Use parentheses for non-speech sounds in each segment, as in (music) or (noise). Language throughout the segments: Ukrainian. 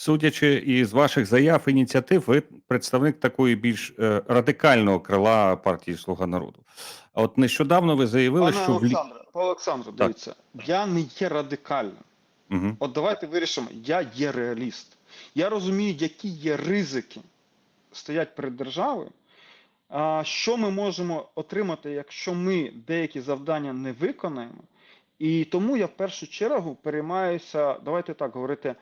Судячи із ваших заяв ініціатив, ви представник такої більш е, радикального крила партії Слуга народу. А от нещодавно ви заявили, Пане що в лі... Олександре, дивіться, я не є радикальним. Угу. От давайте вирішимо, я є реаліст. Я розумію, які є ризики стоять перед державою. А що ми можемо отримати, якщо ми деякі завдання не виконаємо? І тому я в першу чергу переймаюся, давайте так говорити,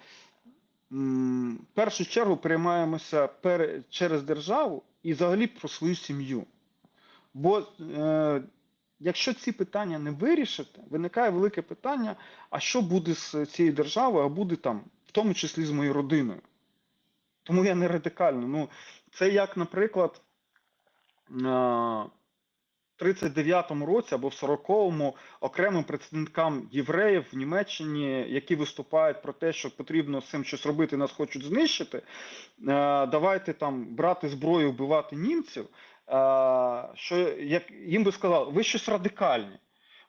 в першу чергу переймаємося пер, через державу і взагалі про свою сім'ю. Бо е, якщо ці питання не вирішити, виникає велике питання: а що буде з цією державою, а буде там, в тому числі з моєю родиною. Тому я не радикальний. Ну, це як, наприклад, в 39-му році або в 40-му окремим представникам євреїв в Німеччині, які виступають про те, що потрібно з цим щось робити, нас хочуть знищити. Давайте там брати зброю, вбивати німців. Що як їм би сказали, ви щось радикальні.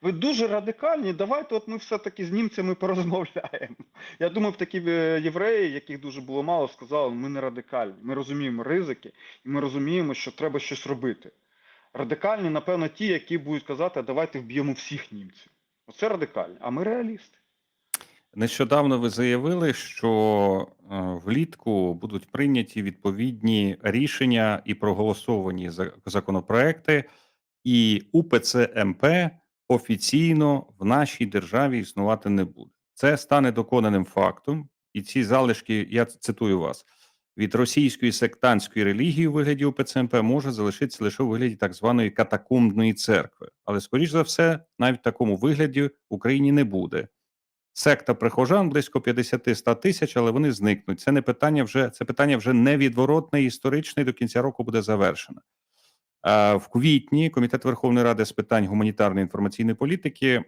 Ви дуже радикальні. Давайте, от ми все-таки з німцями порозмовляємо. Я думаю, такі е, євреї, яких дуже було мало, сказали, ми не радикальні. Ми розуміємо ризики, і ми розуміємо, що треба щось робити. Радикальні, напевно, ті, які будуть казати, давайте вб'ємо всіх німців. Оце радикальні, а ми реалісти. Нещодавно ви заявили, що е, влітку будуть прийняті відповідні рішення і проголосовані за- законопроекти, і УПЦ МП офіційно в нашій державі існувати не буде. Це стане доконаним фактом, і ці залишки, я цитую вас, від російської сектантської релігії у вигляді УПЦ МП може залишитися лише у вигляді так званої катакомбної церкви. Але, скоріш за все, навіть в такому вигляді в Україні не буде. Секта прихожан близько 50-100 тисяч, але вони зникнуть. Це не питання вже це питання вже невідворотне історичне і до кінця року буде завершено. В квітні Комітет Верховної Ради з питань гуманітарної інформаційної політики е,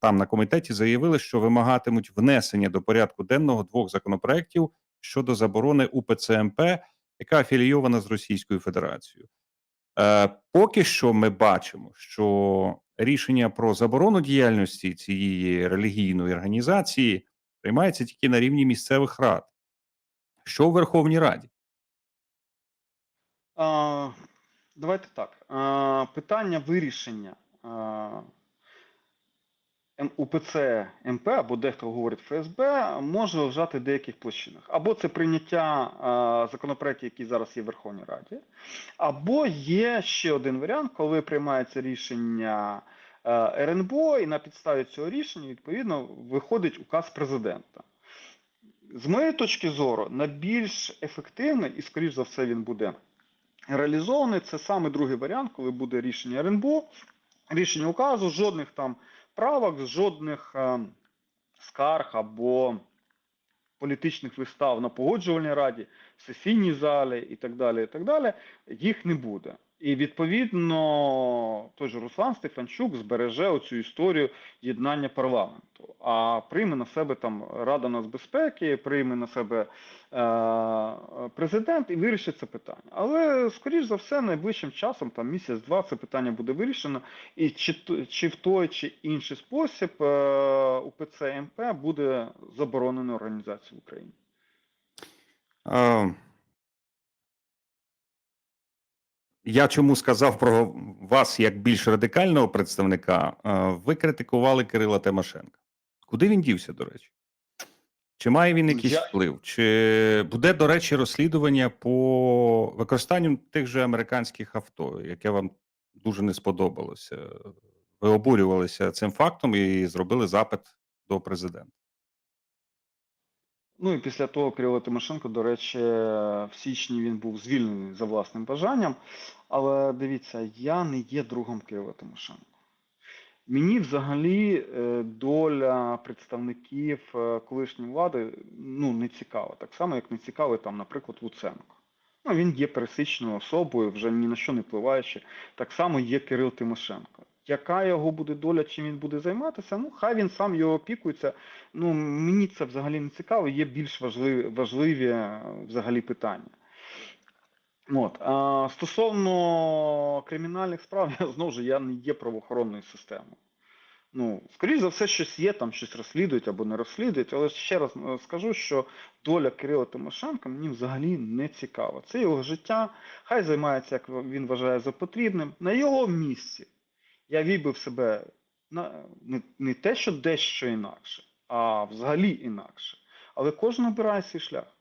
там на комітеті заявили, що вимагатимуть внесення до порядку денного двох законопроєктів щодо заборони УПЦ МП, яка афілійована з Російською Федерацією. Е, Поки що ми бачимо, що рішення про заборону діяльності цієї релігійної організації приймається тільки на рівні місцевих рад. Що у Верховній Раді? А, давайте так. А, питання вирішення УПЦ МП, або дехто говорить ФСБ, може лежати в деяких площинах. Або це прийняття а, законопроектів, які зараз є в Верховній Раді, або є ще один варіант, коли приймається рішення а, РНБО, і на підставі цього рішення відповідно виходить указ президента. З моєї точки зору, найбільш ефективний, і скоріш за все він буде реалізований. Це саме другий варіант, коли буде рішення РНБО, рішення указу, жодних там правок, жодних е, скарг або політичних вистав на погоджувальній раді, в сесійній залі і так далі. і так далі, Їх не буде. І відповідно той же Руслан Стефанчук збереже оцю історію єднання парламенту, а прийме на себе там Рада нацбезпеки, прийме на себе е, президент і вирішить це питання. Але скоріш за все, найближчим часом, там місяць-два, це питання буде вирішено, і чи, чи в той чи інший спосіб е, УПЦ МП буде заборонено організацію в Україні. Е, Я чому сказав про вас як більш радикального представника? Е, Ви критикували Кирила Тимошенка. Куди він дівся, до речі? Чи має він якийсь Я- вплив? Чи буде, до речі, розслідування по використанню тих же американських авто, яке вам дуже не сподобалося? Ви обурювалися цим фактом і зробили запит до президента. Ну і після того Кирило Тимошенко, до речі, в січні він був звільнений за власним бажанням. Але дивіться, я не є другом Кирила Тимошенко. Мені взагалі е, доля представників е, колишньої влади ну, не цікава. Так само, як не цікавий там, наприклад, Луценко. Ну, він є пересічною особою, вже ні на що не впливаючи. Так само є Кирил Тимошенко. Яка його буде доля, чим він буде займатися? Ну, хай він сам його опікується. Ну, Мені це взагалі не цікаво, є більш важливі важливі е, взагалі питання. От. А, Стосовно кримінальних справ, я (laughs) знову ж я не є правоохоронною системою. Ну, скоріш за все, щось є, там щось розслідують або не розслідують, але ще раз е, скажу, що доля Кирила Тимошенка мені взагалі не цікава. Це його життя, хай займається, як він вважає за потрібним, на його місці я вібив себе на не, не те, що дещо інакше, а взагалі інакше. Але кожен обирає свій шлях.